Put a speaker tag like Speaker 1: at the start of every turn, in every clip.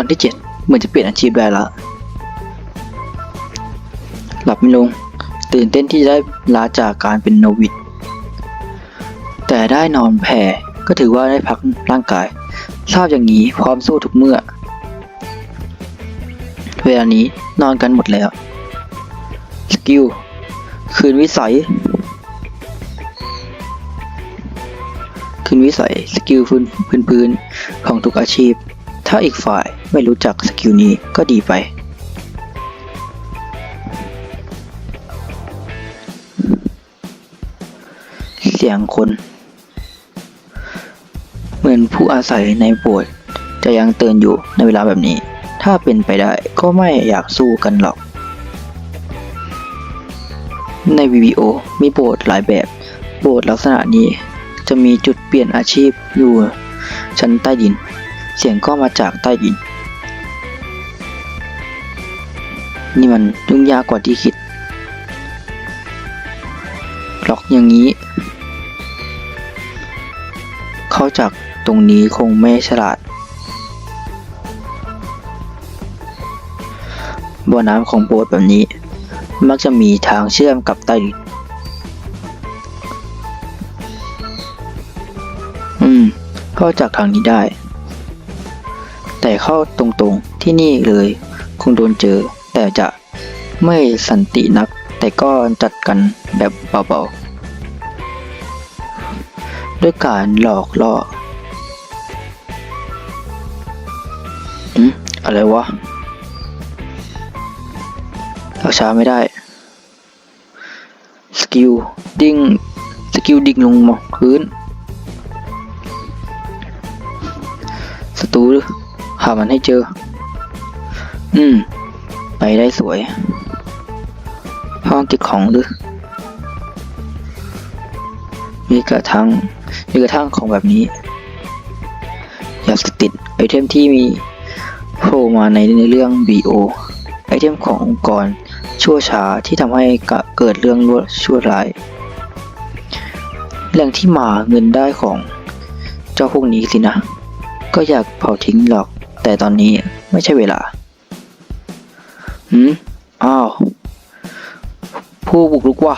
Speaker 1: ตอนที่เจ็ดเหมือนจะเปลี่ยนอาชีพได้ละ หลับไม่ลง ตื่นเต้นที่จะได้ลาจากการเป็นโนวิดแต่ได้นอนแผ่ก็ถือว่าได้พักร่างกาย ทราบอย่างนี้พร้อมสู้ทุกเมื่อ เวลานี้นอนกันหมดแล้ว สกิล คืนวิสัย คืนวิสัย สกิลพื้นพื้นพื้นของทุกอาชีพ ถ้าอีกฝ่ายไม่รู้จักสกิลนี้ก็ดีไป เสียงคน เหมือนผู้อาศัยในโบสถ์จะยังเตือนอยู่ในเวลาแบบนี้ ถ้าเป็นไปได้ก็ไม่อยากสู้กันหรอก ใน VBO มีโบสถ์หลายแบบ โบสถ์ลักษณะนี้จะมีจุดเปลี่ยนอาชีพอยู่ชั้นใต้ดิน เสียงก็มาจากใต้ดิน นี่มันยุ่งยากกว่าที่คิด ล็อกอย่างนี้ เข้าจากตรงนี้คงไม่ฉลาดบ่อน้ำของโบสถ์แบบนี้ มักจะมีทางเชื่อมกับใต้ดิน อืมเข้าจากทางนี้ได้ แต่เข้าตรงๆที่นี่เลย คงโดนเจอ แต่จะไม่สันตินัก แต่ก็จัดกันแบบเบาๆ ด้วยการหลอกล่ออืมอะไรวะเราช้าไม่ได้ สกิลดิ้งสกิลดิ่งลงมาพื้นศัตรู หามันให้เจอ อืม ไปได้สวย ห้องเก็บของหรือ มีกระทั่งมีกระทั่งของแบบนี้ อยากติดไอเทมที่มีโผล่มาในในเรื่อง BO ไอเทมขององค์กรชั่วช้าที่ทำให้เกิดเรื่องชั่วร้ายแหล่งที่มาเงินได้ของเจ้าพวกนี้สินะ ก็อยากเผาทิ้งหรอก แต่ตอนนี้ไม่ใช่เวลา หืม อ้าว ผู้บุกรุกว่ะ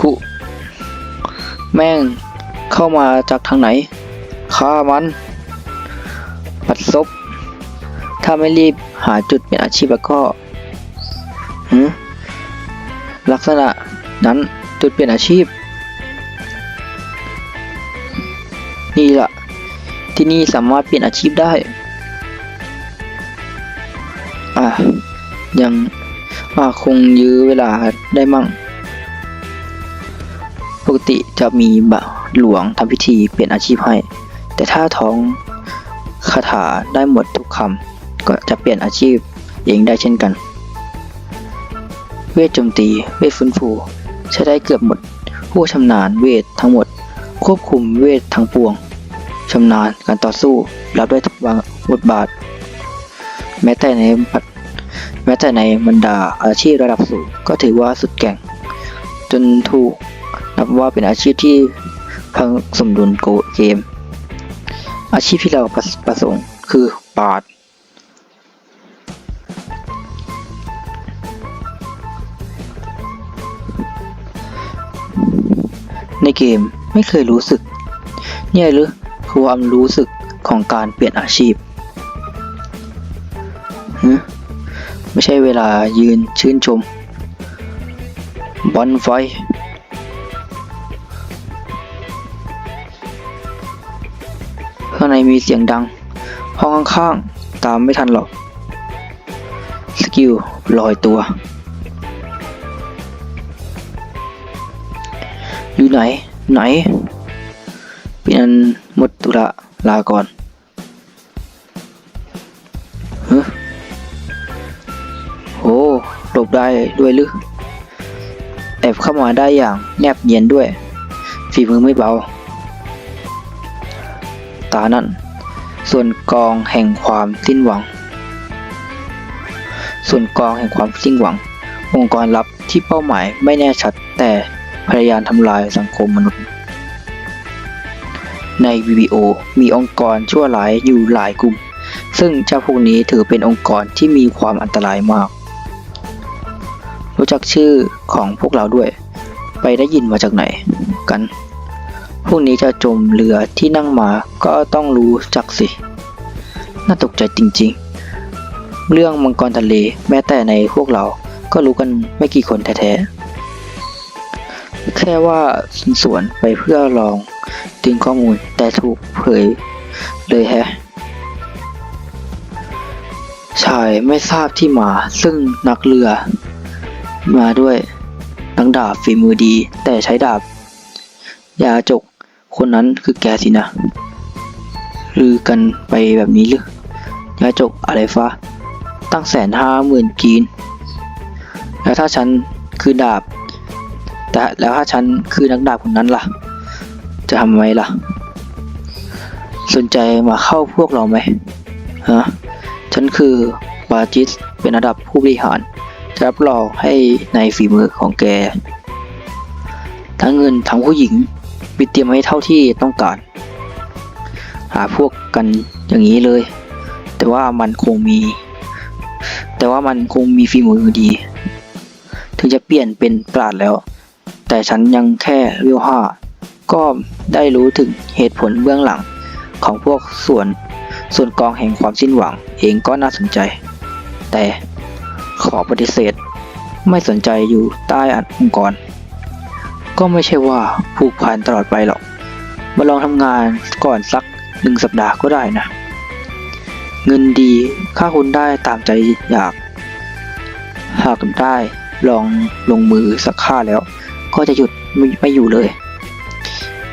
Speaker 1: คุแม่งเข้ามาจากทางไหนฆ่ามัน ปัดซบ ถ้าไม่รีบหาจุดเป็นอาชีพแล้วก็หืมลักษณะนั้นจุดเปลี่ยนอาชีพ นี่ละที่นี่สามารถเปลี่ยนอาชีพได้ อะยังอะคงยื้อเวลาได้มั่ง ปกติจะมีบะหลวงทำพิธีเปลี่ยนอาชีพให้ แต่ถ้าท้องคาถาได้หมดทุกคำก็จะเปลี่ยนอาชีพเองได้เช่นกัน เวทโจมตี เวทฟื้นฟูใช้ได้เกือบหมด ผู้ชำนาญเวททั้งหมด ควบคุมเวททั้งปวงชำนาญการต่อสู้รับได้ทุกบทบาท แม้แต่ในแม้แต่ในบรรดาอาชีพระดับสูงก็ถือว่าสุดแก่ง จนถูกนับว่าเป็นอาชีพที่พังสมดุลโกเกม อาชีพที่เราประประสงค์คือปาดในเกมไม่เคยรู้สึก เนี่ยหรือความรู้สึกของการเปลี่ยนอาชีพ ไม่ใช่เวลายืนชื่นชม บอลไฟ ข้างในมีเสียงดัง ห้องข้างๆ ตามไม่ทันหรอก สกิลลอยตัว อยู่ไหน ไหน เป็นอันหมดตุระลาก่อน หลบได้ด้วยหรือแอบเข้ามาได้อย่างแนบเนียนด้วย ฝีมือไม่เบา ตานั่นส่วนกองแห่งความสิ้นหวัง ส่วนกองแห่งความสิ้นหวัง องค์กรลับที่เป้าหมายไม่แน่ชัดแต่พยายามทำลายสังคมมนุษย์ ใน VBO มีองค์กรชั่วร้ายอยู่หลายกลุ่ม ซึ่งเจ้าพวกนี้ถือเป็นองค์กรที่มีความอันตรายมาก รู้จักชื่อของพวกเราด้วย ไปได้ยินมาจากไหนกัน พวกนี้จะจมเรือที่นั่งมาก็ต้องรู้จักสิ น่าตกใจจริงๆ เรื่องมังกรทะเลแม้แต่ในพวกเราก็รู้กันไม่กี่คนแท้ๆ แค่ว่าสวนไปเพื่อลองดึงข้อมูลแต่ถูกเผยเลยแฮะชายไม่ทราบที่มาซึ่งนักเรือ มาด้วยนักดาบฝีมือดี แต่ใช้ดาบ ยาจกคนนั้นคือแกสินะลือกันไปแบบนี้หรือยาจกอะไรฟ้าตั้งแสนห้าหมื่นกีน แล้วถ้าฉันคือดาบ แต่แล้วถ้าฉันคือนักดาบคนนั้นล่ะ จะทำไมล่ะ สนใจมาเข้าพวกเราไหมฮะฉันคือบาจิสเป็นระดับผู้บริหาร รับรองให้ในฝีมือของแก ทั้งเงินทั้งผู้หญิงมีเตรียมให้เท่าที่ต้องการ หาพวกกันอย่างนี้เลย แต่ว่ามันคงมี แต่ว่ามันคงมีฝีมือดี ถึงจะเปลี่ยนเป็นปราดแล้ว แต่ฉันยังแค่เวิวห้าก็ได้รู้ถึงเหตุผลเบื้องหลังของพวกส่วนส่วนกองแห่งความสิ้นหวังเองก็น่าสนใจ แต่ ขอปฏิเสธ ไม่สนใจอยู่ใต้อันองค์กร ก็ไม่ใช่ว่าผูกพันตลอดไปหรอก มาลองทำงานก่อนสักหนึ่งสัปดาห์ก็ได้นะ เงินดีค่าคุณได้ตามใจอยาก หากได้ลองลงมือสักค่าแล้ว ก็จะหยุดไม่ไม่อยู่เลย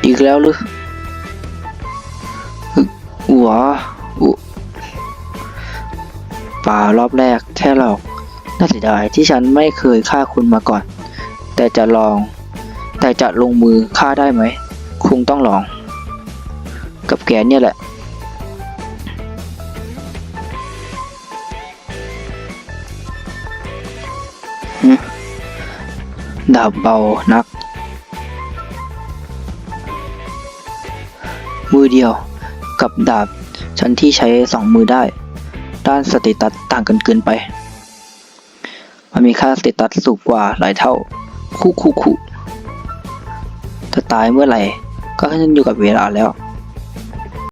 Speaker 1: อีกแล้วหรืออึหัวป่ารอบแรกแค่หลอก น่าเสียดายที่ฉันไม่เคยฆ่าคุณมาก่อน แต่จะลอง แต่จะลงมือฆ่าได้ไหมคงต้องลอง กับแกเนี่ยแหละ ดาบเบานัก มือเดียวกับดาบฉันที่ใช้สองมือได้ ด้านสเตตัสต่างกันเกินไป มันมีค่าสเตตัสสูงกว่าหลายเท่า คู่คู่คู่จะตายเมื่อไหร่ ก็ขึ้นอยู่กับเวลาแล้ว